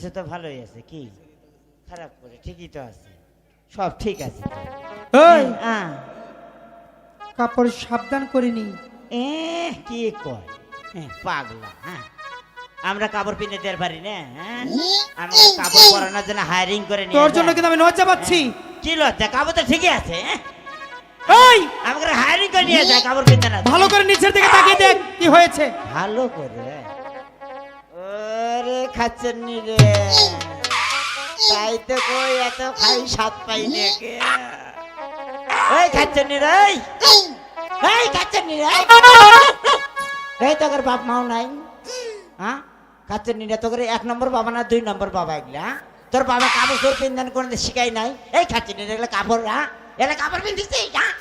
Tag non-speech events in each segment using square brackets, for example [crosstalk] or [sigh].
কিছু তো ভালোই আছে কি? খারাপ করে ঠিকই তো আছে। সব ঠিক আছে। এই! হ্যাঁ কাপড় সাবধান করিনি এ কি কয়? হ্যাঁ, পাগলা হ্যাঁ। আমরা কাপড় পিনে দেওয়ার পারি না হ্যাঁ? আমাকে কাপড় পরানোর জন্য হায়ারিং করে নিয়ে তোর জন্য। কিন্তু আমি লজ্জা পাচ্ছি। কি লজ্জা? কাপড় তো ঠিকই আছে হ্যাঁ? এই! আমাকে হায়ারিং করে নিয়ে যায় কাপড় পিনতে না। ভালো করে নিচের দিকে তাকিয়ে দেখ কি হয়েছে। ভালো করে? খাচ্ছেন নি রে? তাই তো কই এত খাই স্বাদ পাই নাকি ওই খাচ্ছেন নি রে? এই! খাচ্ছেন নি রে? এই তোর বাপ মাও নাই। হ্যাঁ? খাচ্ছেন নি রে? তোর এক নম্বর বাবা না দুই নম্বর বাবা এগুলা হ্যাঁ? তোর বাবা কাপড় তোর পিন্ধান করে শিখাই নাই। এই খাচ্ছেন নি রে, এগুলা কাপড় হ্যাঁ? এগুলা কাপড় পিন্ধিস হ্যাঁ?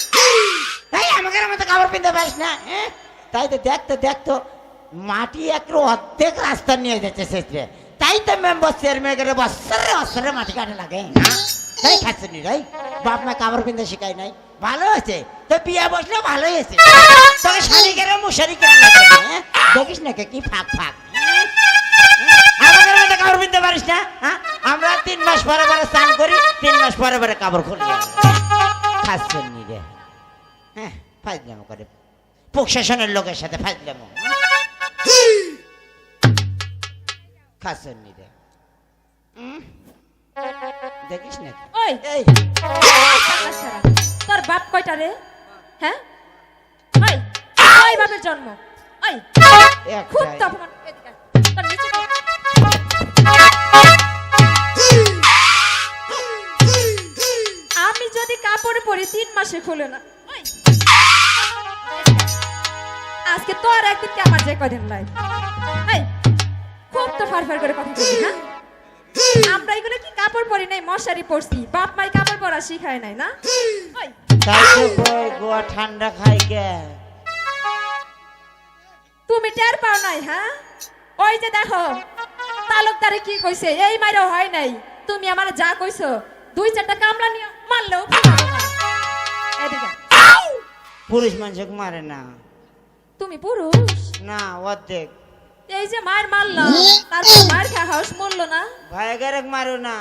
এই আমাকে মতো কাপড় পিনতে পারিস না হ্যাঁ? তাই তো দেখ তো দেখ তো মাটি একটু অর্ধেক রাস্তা নিয়ে যাচ্ছে শেষে তাই তো মেম্বার চেয়ারম্যান করে বছরে বছরে মাটি কাটে লাগে? তাই খাচ্ছে নি রাই বাপ মা কাপড় পিনতে শিখাই নাই। ভালো হয়েছে? তো বিয়ে বসলে ভালোই হয়েছে। তোকে শাড়ি কেন মশারি কেন হ্যাঁ? দেখিস না কি ফাঁক ফাঁক। কাপড় পিনতে পারিস না হ্যাঁ? আমরা তিন মাস পরে পরে স্নান করি, তিন মাস পরে পরে কাপড় খুলি। খাচ্ছেন নি রে। হ্যাঁ ফাজলামো করে। প্রশাসনের লোকের সাথে ফাজলামো খাচ্ছেন নি রে উম, দেখিস না ওই! এই! তোর বাপ কয়টা রে? হ্যাঁ? ওই! ওই বাপের জন্ম! ওই! খুব তো একটাই অপমান এদিকে আয়। তোর নিচে দে। আমি যদি কাপড় পরি তিন মাসে খুলে না। আজকে তোর একদিন কে আমার যে কদিন এই খুব তো ফারফার করে কথা বলি হ্যাঁ? আমরা এগুলো কি কাপড় পরি নাই মশারি পরছি। বাপ মাই কাপড় পরা শিখায় নাই না? তাই তো কই গোয়া ঠান্ডা খাই তুমি টের পাও নাই হ্যাঁ? ওই যে দেখো তালুকদারে কি কইছে এই মাইরা হয় নাই। তুমি আমার যা কইছো দুই চারটা কামলা নিয়ে মারলেও এদিকে পুরুষ মানুষকে মারে না। তুমি পুরুষ? না অর্ধেক। এই যে মার মারলাম তারপর মার খা হাউস মরলো না? ভাইগারেক মারো না।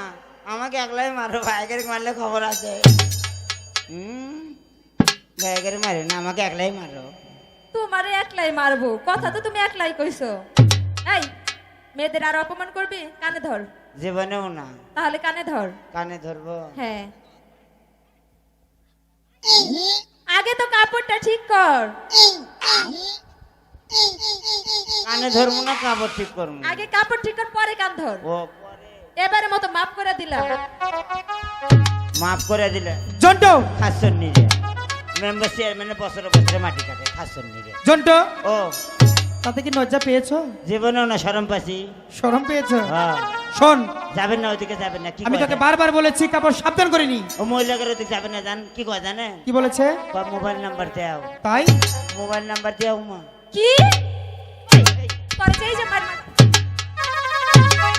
আমাকে একলাই মারো ভাইগারেক মারলে খবর আছে। হুম ভাইগারে মারো না আমাকে একলাই মারো। তোমারে একলাই মারবো কথা তো তুমি একলাই কইছো। এই মেয়েদের আর অপমান করবি? কানে ধর। জীবনেও না। তাহলে কানে ধর। কানে ধরবো। হ্যাঁ। আগে তো কাপড়টা ঠিক কর। কানে ধরবো না কাপড় ঠিক করব আগে কাপড় ঠিক কর পরে কান ধর। ও। পরে এবারে মতো মাফ করে দিলাম। মাফ করে দিলে। জন্টু! খাসন নিজে মেম্বার চেয়ারম্যানে বছরে বছরে মাটি কাটে খাসন নিজে জন্টু! ও। তাতে কি লজ্জা পেয়েছ? জীবনেও না সরম পাচ্ছি শরম পেয়েছ? হ্যাঁ। শোন। যাবেন না ওইদিকে যাবেন না কি আমি তোকে বারবার বলেছি কাপড় সাবধান করিনি ও মহিলাদের ওদিকে যাবেন না জান? কি কয় জানে কি বলেছে? মোবাইল নাম্বার দেও। তাই? মোবাইল নাম্বার দেও মা কি? তোর যে মার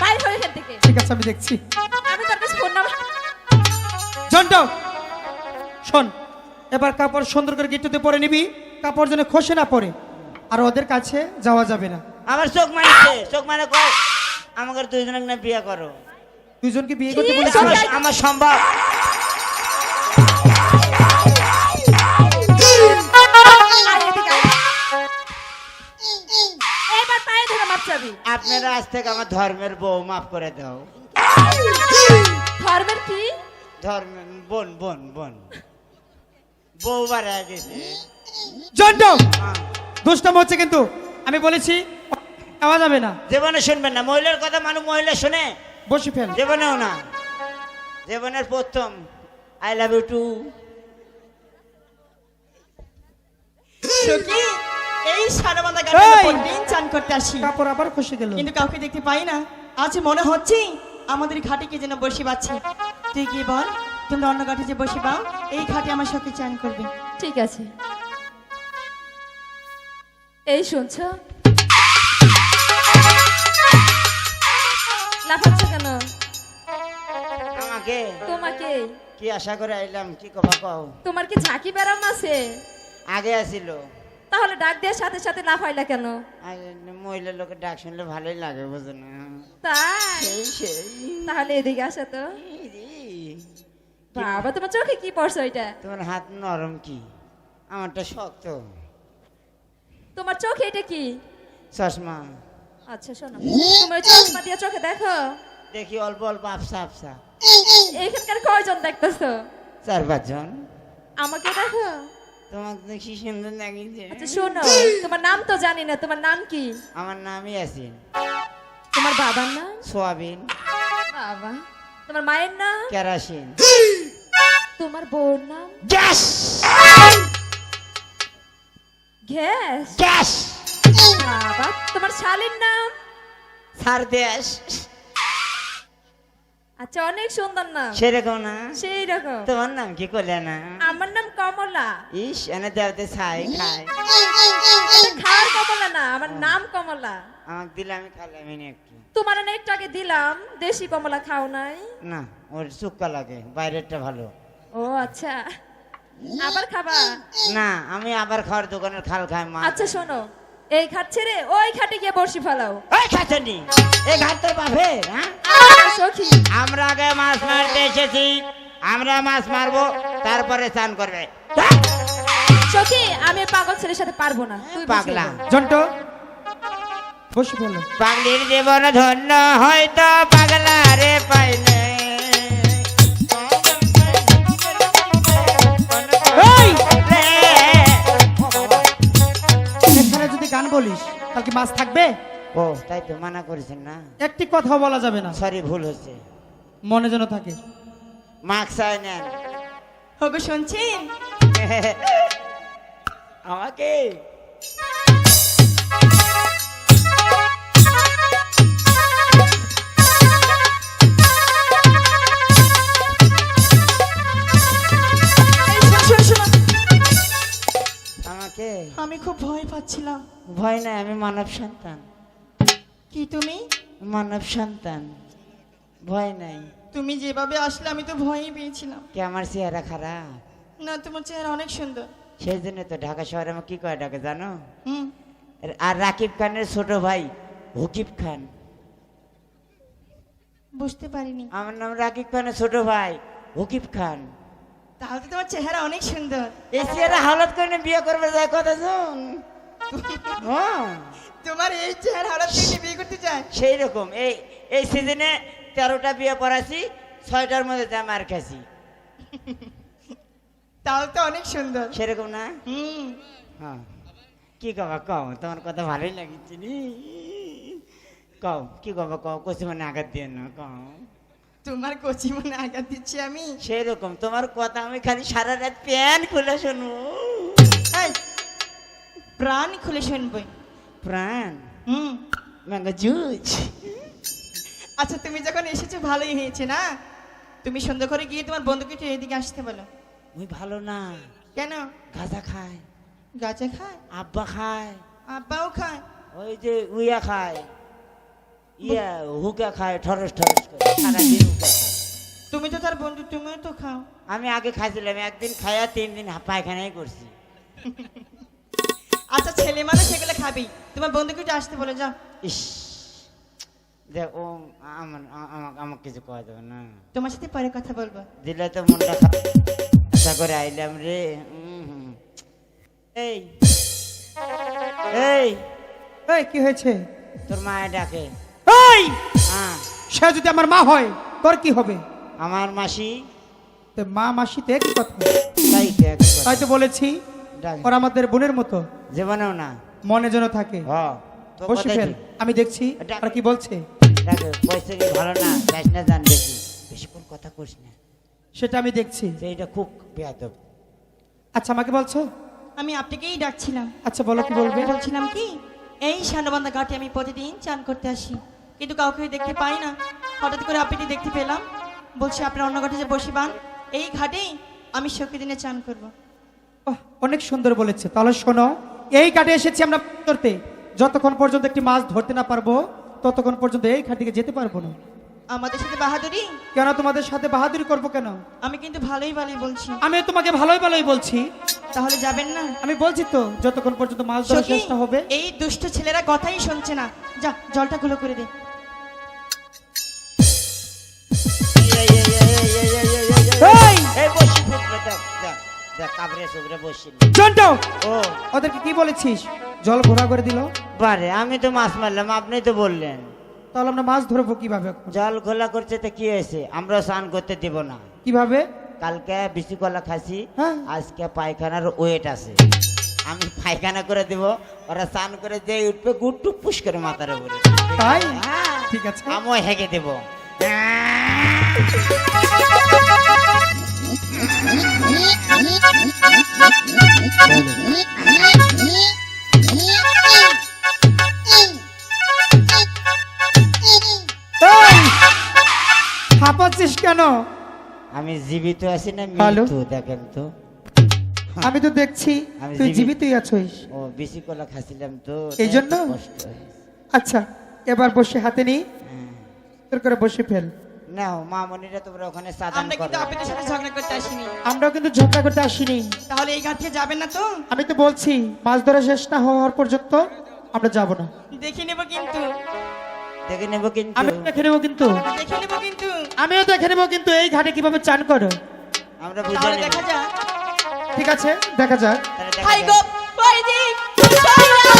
মার। হয়ে এখান থেকে। ঠিক আছে আমি দেখছি। আমি তোর কাছে ফোন নাম্বার। জন্টু শোন এবার কাপড় সুন্দর করে গিট্টুতে পরে নিবি কাপড় যেন খসে না পড়ে আর ওদের কাছে যাওয়া যাবে না। আমার চোখ মানিছে চোখ মানে কয় আমাকে দুইজনকে না বিয়ে করো। দুজনকে বিয়ে করতে আমার সম্ভব। মাপ চাবি আপনারা আজ থেকে আমার ধর্মের বউ মাফ করে দাও। ধর্মের কি? ধর্ম বোন বোন বোন। বউ বাড়া গেছে জন্টু হ্যাঁ। দুষ্টাম হচ্ছে কিন্তু আমি বলেছি যাওয়া যাবে না। জীবনে শুনবেন না মহিলার কথা মানুষ মহিলা শুনে। বসি ফেল। জীবনেও না। জীবনের প্রথম আই লাভ ইউ টু এই সারাবান্ধা! গাড়ি প্রতিদিন চান করতে আসি। কাপড় আবার খসে গেল। কিন্তু কাউকে দেখতে পাই না। আজ মনে হচ্ছে আমাদের ঘাটে কে যেন বসে পাচ্ছে তুই কি বল তোমরা অন্য ঘাটে যে বসে পাও এই ঘাটে আমার সখী চান করবে। ঠিক আছে। এই শুনছ? লাফাচ্ছ কেন? আমাকে তোমাকে? কি আশা করে আইলাম? কি কবা কও? তোমার কি ঝাঁকি বেড়াম আছে? আগে আসিল। তাহলে ডাক দেওয়ার সাথে সাথে লাফাইলা কেন? আর মহিলা লোকের ডাক শুনলে ভালোই লাগে বুঝো না। তাই? তাহলে এদিকে আসো তো। বাবা তোমার চোখে কি পড়ছো ওইটা? তোমার হাত নরম কি? আমারটা শক্ত। তোমার চোখে এটা কি? চশমা। আচ্ছা শোনো। তুমি ওই চশমা দিয়ে চোখে দেখো। দেখি অল্প অল্প আফসা আফসা। এখানকার কয়জন দেখতেছো? চার পাঁচজন। আমাকে দেখো। তোমাকে দেখি সুন্দর লাগিছে আচ্ছা শোনো তোমার নাম তো জানি না তোমার নাম কি? আমার নামই আছে তোমার বাবার নাম? সোয়াবিন। বাবা তোমার মায়ের নাম? কেরাসিন। তোমার বউর নাম? গ্যাস! গ্যাস? গ্যাস! বাবা তোমার শালীর নাম? সার দেশ আচ্ছা অনেক সুন্দর নাম। সেরকম না? সেই রকম তোমার নাম কি করলে না? আমার নাম কমলা। ইস এনে দেওয়াতে ছাই খায় খাওয়ার কমলা না আমার নাম কমলা। আমাকে দিলে আমি খাইলাম এনে একটু। তোমার না একটু আগে দিলাম দেশি কমলা খাও নাই। না ওর চুক্কা লাগে বাইরেরটা ভালো। ও আচ্ছা। আবার খাবা? না আমি আবার খাওয়ার দোকানের খাল খাই মা। আচ্ছা শোনো। এই ঘাট ছেড়ে ওই ঘাটে গিয়ে বসি ফেলাও। ওই খাচ্ছেনি এই ঘাট তোর বাপের হ্যাঁ? আমার সখী আমরা আগে মাছ মারতে এসেছি আমরা মাছ মারবো তারপরে স্নান করবে। সখী আমি পাগল ছেলের সাথে পারব না তুই পাগলা। জন্ট বসে পড়ল। পাগলির জীবন ধন্য হয়তো পাগলা রে পাইলে বলিস তাহলে কি মাছ থাকবে? ও তাই তো মানা করেছেন না। একটি কথা বলা যাবে না। সরি ভুল হচ্ছে। মনে যেন থাকে। মাস্ক চাই নেন। হবে শুনছেন? [laughs] আমাকে? আমি খুব ভয় পাচ্ছিলাম। ভয় নাই আমি মানব সন্তান। কি তুমি? মানব সন্তান। ভয় নাই। তুমি যেভাবে আসলে আমি তো ভয়ই পেয়েছিলাম। কি আমার চেহারা খারাপ? না তোমার চেহারা অনেক সুন্দর। সেই জন্য তো ঢাকা শহরে আমার কি করে ডাকে জানো? হুম। আর রাকিব খানের ছোট ভাই হুকিব খান। বুঝতে পারিনি। আমার নাম রাকিব খানের ছোট ভাই হুকিব খান। তাহলে তোমার চেহারা অনেক সুন্দর। এই চেহারা হালত করে বিয়ে করবে যায় কথা শুন। হ্যাঁ। তোমার এই চেহারা হঠাৎ থেকে বিয়ে করতে চায়? সেই রকম। এই এই সিজনে তেরোটা বিয়ে পড়াছি ছয়টার মধ্যে যা মার খাসি তাহলে তো অনেক সুন্দর। সেরকম না? হুম। হ্যাঁ। কি কবা কও তোমার কথা ভালোই লাগিছে নি। কও কি কবা কও কষি মানে আঘাত দিয়ে না কও। তোমার কচি মনে আঘাত দিচ্ছি আমি। সেই রকম তোমার কথা আমি খালি সারা রাত প্যান খুলে শুনব। প্রাণ খুলে শুনবই প্রাণ? হুম। Mango juice. আচ্ছা তুমি যখন এসেছ ভালোই হয়েছে না? তুমি সুন্দর করে গিয়ে তোমার বন্ধুকে একটু এদিকে আসতে বলো। ওই ভালো না। কেন? গাঁজা খায়। গাছে খায়? আব্বা খায়। আব্বাও খায়। ওই যে উইয়া খায়। ইয়া হুকা খায় ঠরস ঠরস করে। সারাদিন হুকা খায়। তুমি তো তার বন্ধু তুমিও তো খাও। আমি আগে খাইছিলাম একদিন খাইয়া তিন দিন পায়খানাই করছি। [laughs] আচ্ছা ছেলে মানুষ সেগুলো খাবি। তোমার বন্ধুকে একটু আসতে বলে যাও। ইস দেখ ও আমার আমাকে আমাকে কিছু কয়া যাবে না। তোমার সাথে পরে কথা বলব। দিলে তো মনটা আশা করে আইলাম রে উম হুম। এই এই। এই কি হয়েছে? তোর মায়ে ডাকে। এই হ্যাঁ। সে যদি আমার মা হয় তোর কি হবে? আমার মাসি? তো মা মাসিতে একই কথা। তাই তো তাই তো বলেছি। ওরা আমাদের বোনের মতো। জীবনেও না। মনে যেন থাকে। বসে ফেল। আমি দেখছি আর কি বলছে? পয়সা কি ভালো না? যাস না জান বেশি বেশিক্ষণ কথা করিস না। সেটা আমি দেখছি। যে এটা খুব বেয়াদব। আচ্ছা আমাকে বলছো? আমি আপনাকেই ডাকছিলাম। আচ্ছা বলো কি বলবে? বলছিলাম কি এই সান্ডবান্ধা ঘাটে আমি প্রতিদিন চান করতে আসি। কিন্তু কাউকে দেখতে পাই না। হঠাৎ করে আপনাকে দেখতে পেলাম। বলছি আপনার অন্য ঘাটে যে বসিবান এই ঘাটেই আমি দিনে চান করব। অনেক সুন্দর বলেছে। তাহলে শোনো এই ঘাটে এসেছি আমরা ধরতে যতক্ষণ পর্যন্ত একটি মাছ ধরতে না পারব ততক্ষণ পর্যন্ত এই ঘাট থেকে যেতে পারব না। আমাদের সাথে বাহাদুরি? কেন তোমাদের সাথে বাহাদুরি করব কেন? আমি কিন্তু ভালোই ভালোই বলছি। আমি তোমাকে ভালোই ভালোই বলছি। তাহলে যাবেন না? আমি বলছি তো যতক্ষণ পর্যন্ত মাছ ধরার চেষ্টা হবে। এই দুষ্ট ছেলেরা কথাই শুনছে না। যা জলটা গুলো করে দে। কাবরে সুবরে বসি জন্টু ও। ওদেরকে কি বলেছিস? জল ঘোরা করে দিল। বারে আমি তো মাছ মারলাম আপনি তো বললেন। তাহলে আমরা মাছ ধরবো কীভাবে? জল খোলা করছে তো কি হয়েছে? আমরা স্নান করতে দেব না। কীভাবে? কালকে বিসি কলা খাসি হ্যাঁ। আজকে পায়খানার ওয়েট আছে। আমি পায়খানা করে দেব ওরা স্নান করে যে উঠবে গুট্টু পুশ করে মাথার উপরে। তাই? হ্যাঁ। ঠিক আছে। আমিও হেগে দেব। এই! হাঁপাচ্ছিস কেন? আমি জীবিত আছি না? মৃত্যু দেখেন তো। আমি তো দেখছি তুই জীবিতই আছিস। ও বেশি কলা খাচ্ছিলাম তো এই জন্য? আচ্ছা এবার বসে হাতে নি। হ্যাঁ। তোর করে বসে ফেল। নাও মামনিরা তোমরা ওখানে সাদান আমরা কিন্তু আপনাদের সাথে ঝগড়া করতে আসিনি। আমরাও কিন্তু ঝগড়া করতে আসিনি। তাহলে এই ঘাট থেকে যাবেন না তো? আমি তো বলছি মাছ ধরা শেষ না হওয়ার পর্যন্ত আমরা যাব না। দেখে নেব কিন্তু। দেখে নেব কিন্তু। আমি দেখে নেব কিন্তু। দেখে নেব কিন্তু। আমিও দেখে নেব কিন্তু এই ঘাটে কীভাবে চান করো। আমরা বুঝে দেখা যাক। ঠিক আছে দেখা যাক। হাই